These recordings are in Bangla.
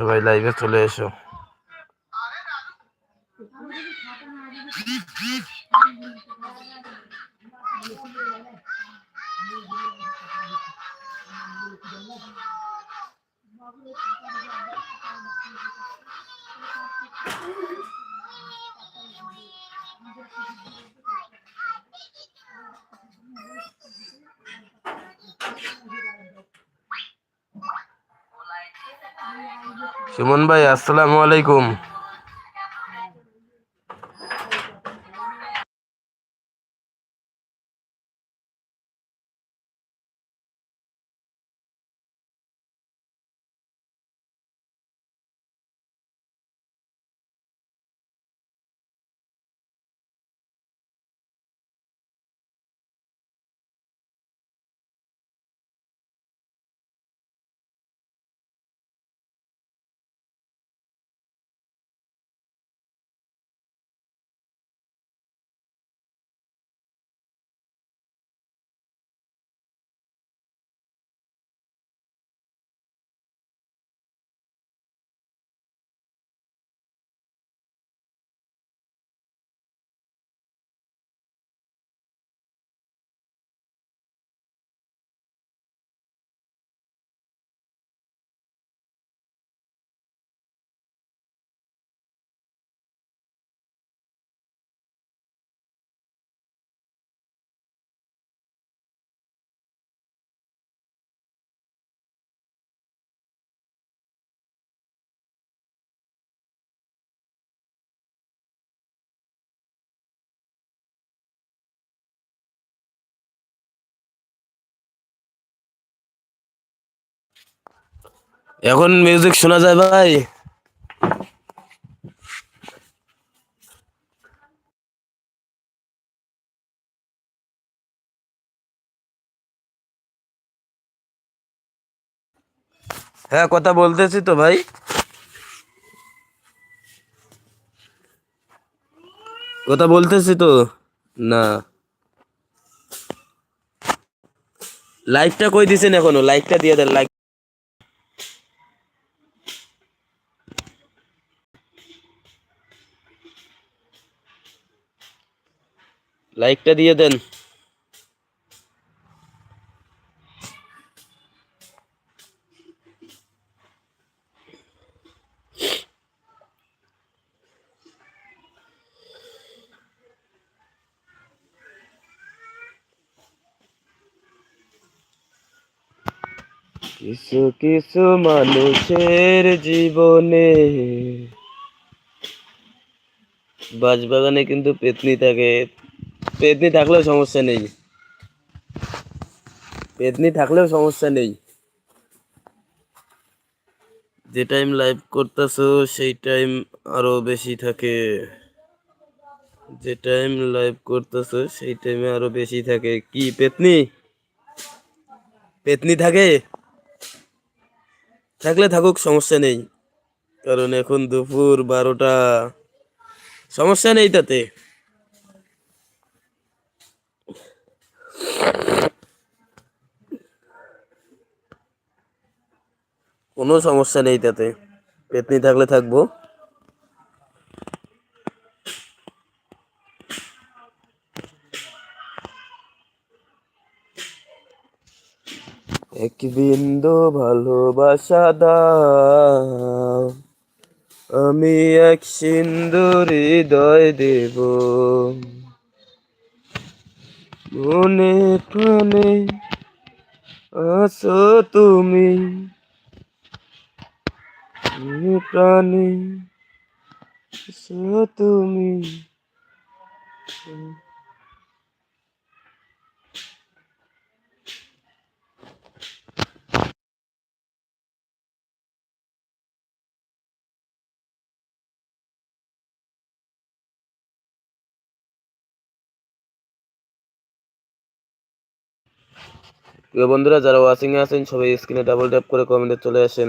সবাই লাইভে চলে এসো। সুমন ভাই আসসালামু আলাইকুম। এখন মিউজিক শোনা যায় ভাই। হ্যাঁ কথা বলতেছি তো ভাই। কথা বলতেছি তো? না। লাইকটা কই দিছেন এখনও? লাইকটা দিয়ে দেন লাইক লাইকটা দিয়ে দেন কিছু কিছু মানুষের জীবনে বাঁশবাগানে কিন্তু পেতনি থাকে পেতনি থাকলেও সমস্যা নেই। পেতনি থাকলেও সমস্যা নেই। যে টাইম লাইভ করতেছো, সেই টাইম আরও বেশি থাকে। যে টাইম লাইভ করতেছো, সেই টাইমে আরও বেশি থাকে। কি, পেতনি? পেতনি থাকে? থাকলে থাকুক, সমস্যা নেই। কারণ এখন দুপুর বারোটা। সমস্যা নেই তাতে। কোনো সমস্যা নেই তাতে। পেতনি থাকলে থাকব। এক বিন্দু ভালোবাসা দাও, আমি এক সিন্দুর হৃদয় দেব। মনে প্রাণে আছো তুমি প্রাণে তুমি। প্রিয় বন্ধুরা, যারা ওয়াচিং এ আছেন, সবাই স্ক্রিনে ডাবল ট্যাপ করে কমেন্টে চলে আসেন।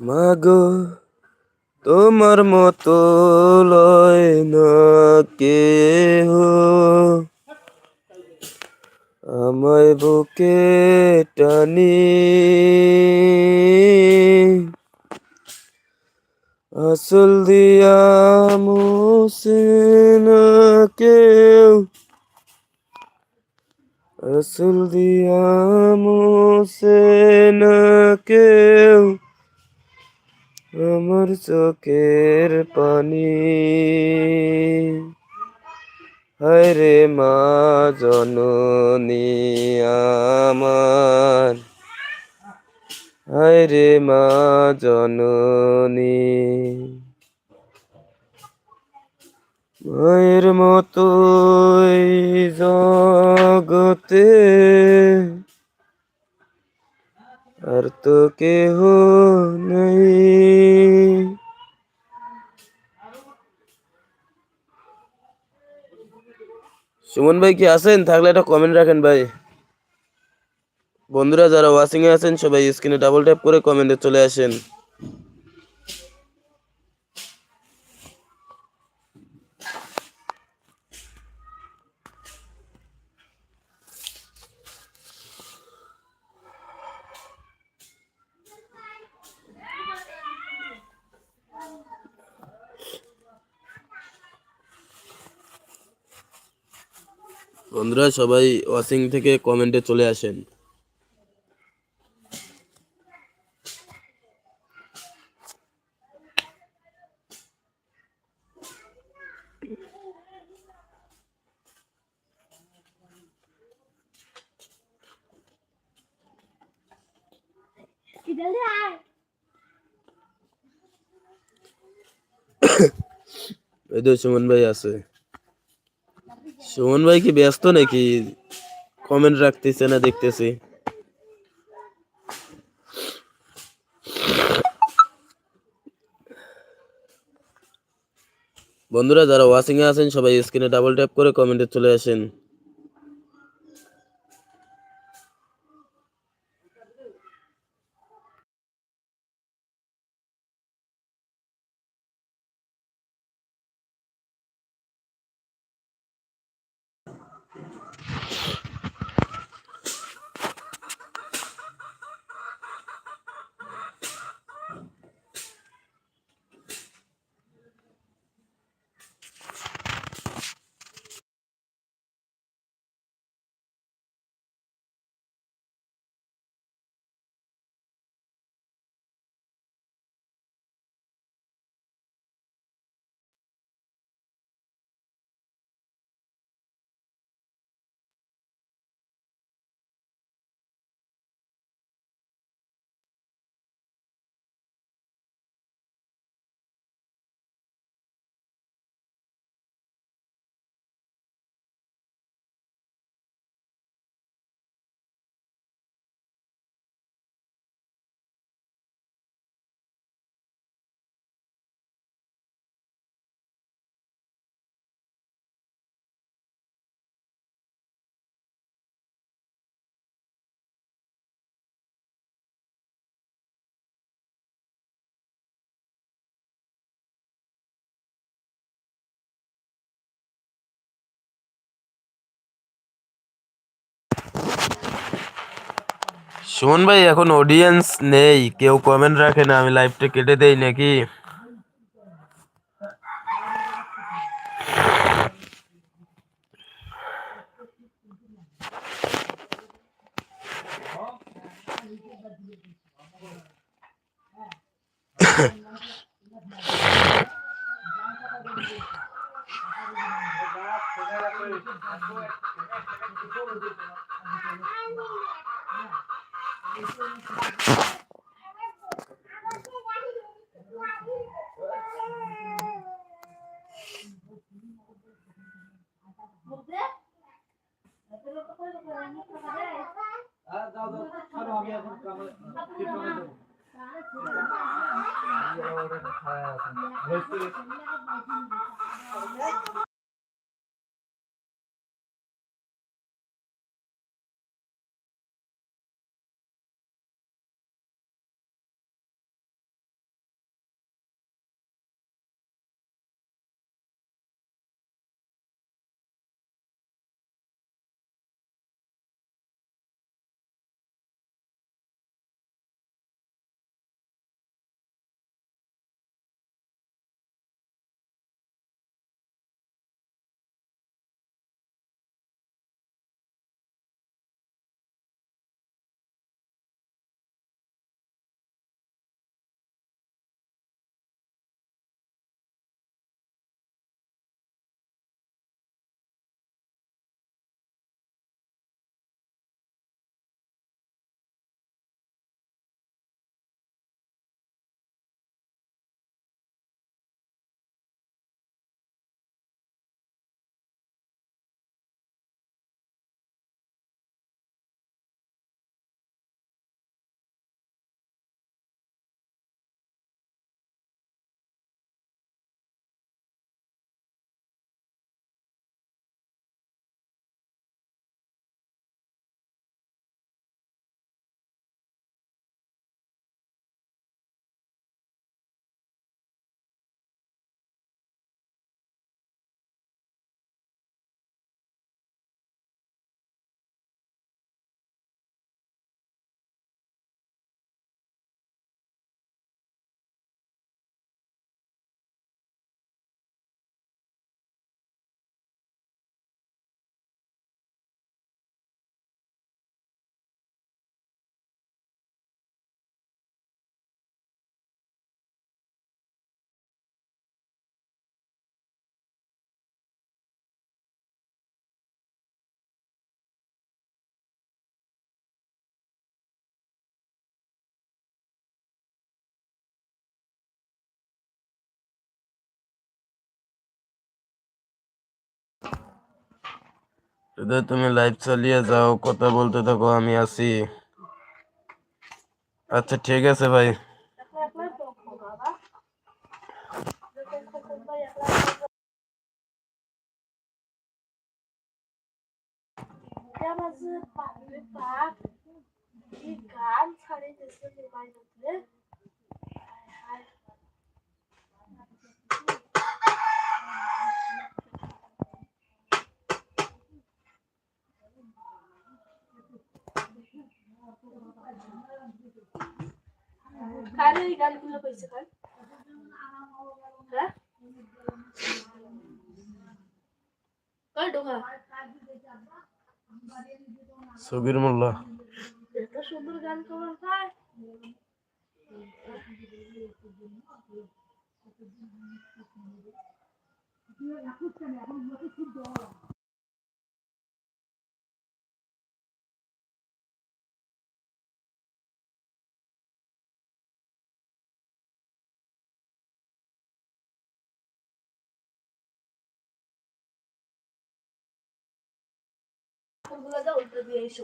মাগো তোমার মতো লয় না কেহ। আমায় বুকে টানি। আসল দিয়া মুছে না কেউ। আসল দিয়া মুছে কেউ। আমার চোখের পানি। হায় রে মা, জননী আমার। হায় রে মা জননী। মায়ের মতো জগতে আর তো কেহ নেই। সুমন ভাই কি আছেন? থাকলে একটা কমেন্ট রাখেন ভাই। বন্ধুরা, যারা ওয়াচিং এ আছেন, সবাই স্ক্রিনে ডাবল ট্যাপ করে কমেন্টে চলে আসেন। বন্ধুরা, সবাই ওয়াচিং থেকে কমেন্টে চলে আসেন। এই তো সুমন ভাই আছে। সুমন ভাই কি ব্যস্ত নাকি? কমেন্ট রাখতেছে না, দেখতেছি। বন্ধুরা, যারা ওয়াশিং এ আছেন, সবাই স্ক্রিনে ডাবল ট্যাপ করে কমেন্টে চলে আসেন। শোন ভাই এখন অডিয়েন্স নেই কেউ কমেন্ট রাখে না আমি লাইভটা কেটে দেই নাকি Let's do it. যদি তুমি লাইভ চালিয়ে যাও কথা বলতে থাকো আমি আছি আচ্ছা ঠিক আছে ভাই গান ছাড়িতেছে মোবাইল কার এই গানগুলো কইছে কার হ্যাঁ? কার ডোকা সগির মোল্লা। এত সুন্দর গান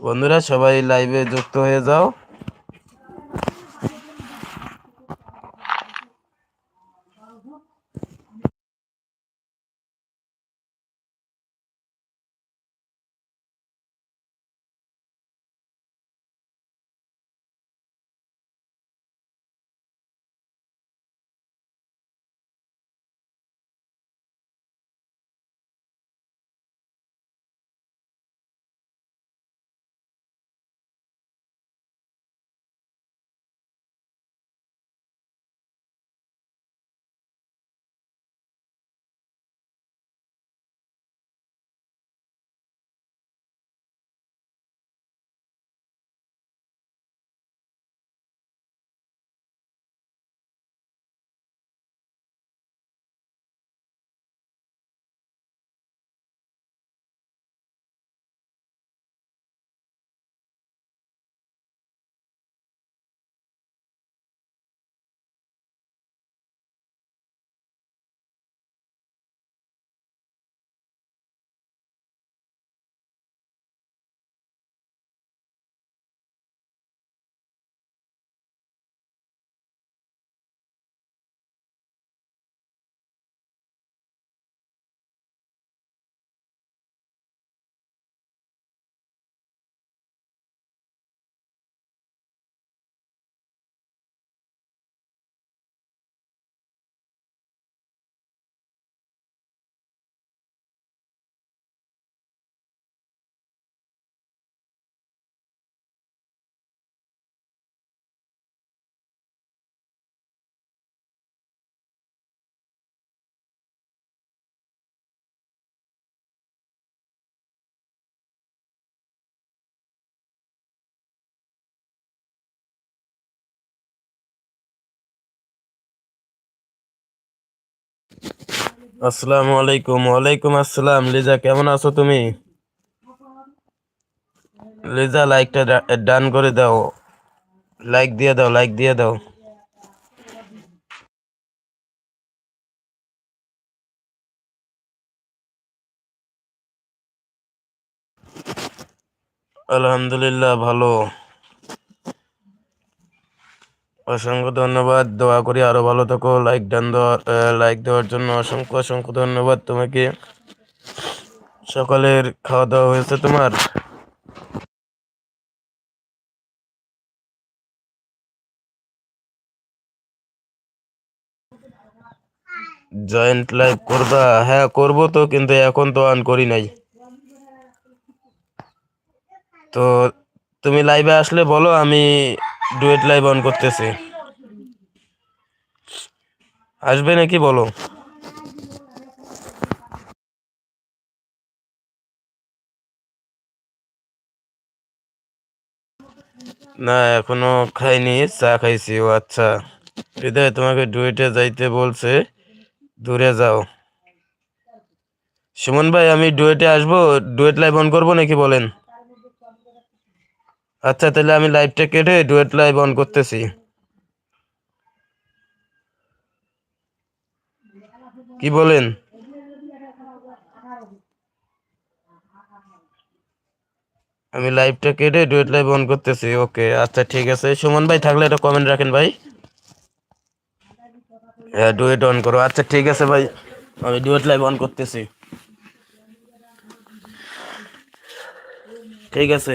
বন্ধুরা সবাই লাইভে যুক্ত হয়ে যাও। আসসালামু আলাইকুম, ওয়ালাইকুম আসসালাম। লিজা, কেমন আছো তুমি? লিজা, লাইকটা ডান করে দাও। লাইক দিয়ে দাও, লাইক দিয়ে দাও। আলহামদুলিল্লাহ, ভালো। অসংখ্য ধন্যবাদ। দোয়া করি আরও ভালো থাকো। লাইক ডান লাইক দেওয়ার জন্য অসংখ্য অসংখ্য ধন্যবাদ তোমাকে। সকালের খাওয়া দাওয়া হয়েছে তোমার? জয়েন্ট লাইভ করবা? হ্যাঁ করব তো, কিন্তু এখন তো অন করি নাই। তো তুমি লাইভে আসলে বলো, আমি ডুয়েট লাইভ অন করতেছি। আসবে নাকি বলো? না, এখনও খাইনি, চা খাইছি, ও আচ্ছা। হৃদয়, তোমাকে ডুয়েটে যাইতে বলছে, দূরে যাও। সুমন ভাই, আমি ডুয়েটে আসব? ডুয়েট লাইভ অন করব নাকি বলেন? আচ্ছা তাহলে আমি লাইভটা কেটে ডুয়েট লাইভ অন করতেছি। কি বলেন? আমি লাইভটা কেটে ডুয়েট লাইভ অন করতেছি ওকে আচ্ছা ঠিক আছে। সুমন ভাই, থাকলে এটা কমেন্ট রাখেন ভাই। হ্যাঁ ডুয়েট অন করো। আচ্ছা ঠিক আছে ভাই, আমি ডুয়েট লাইভ অন করতেছি। ঠিক আছে।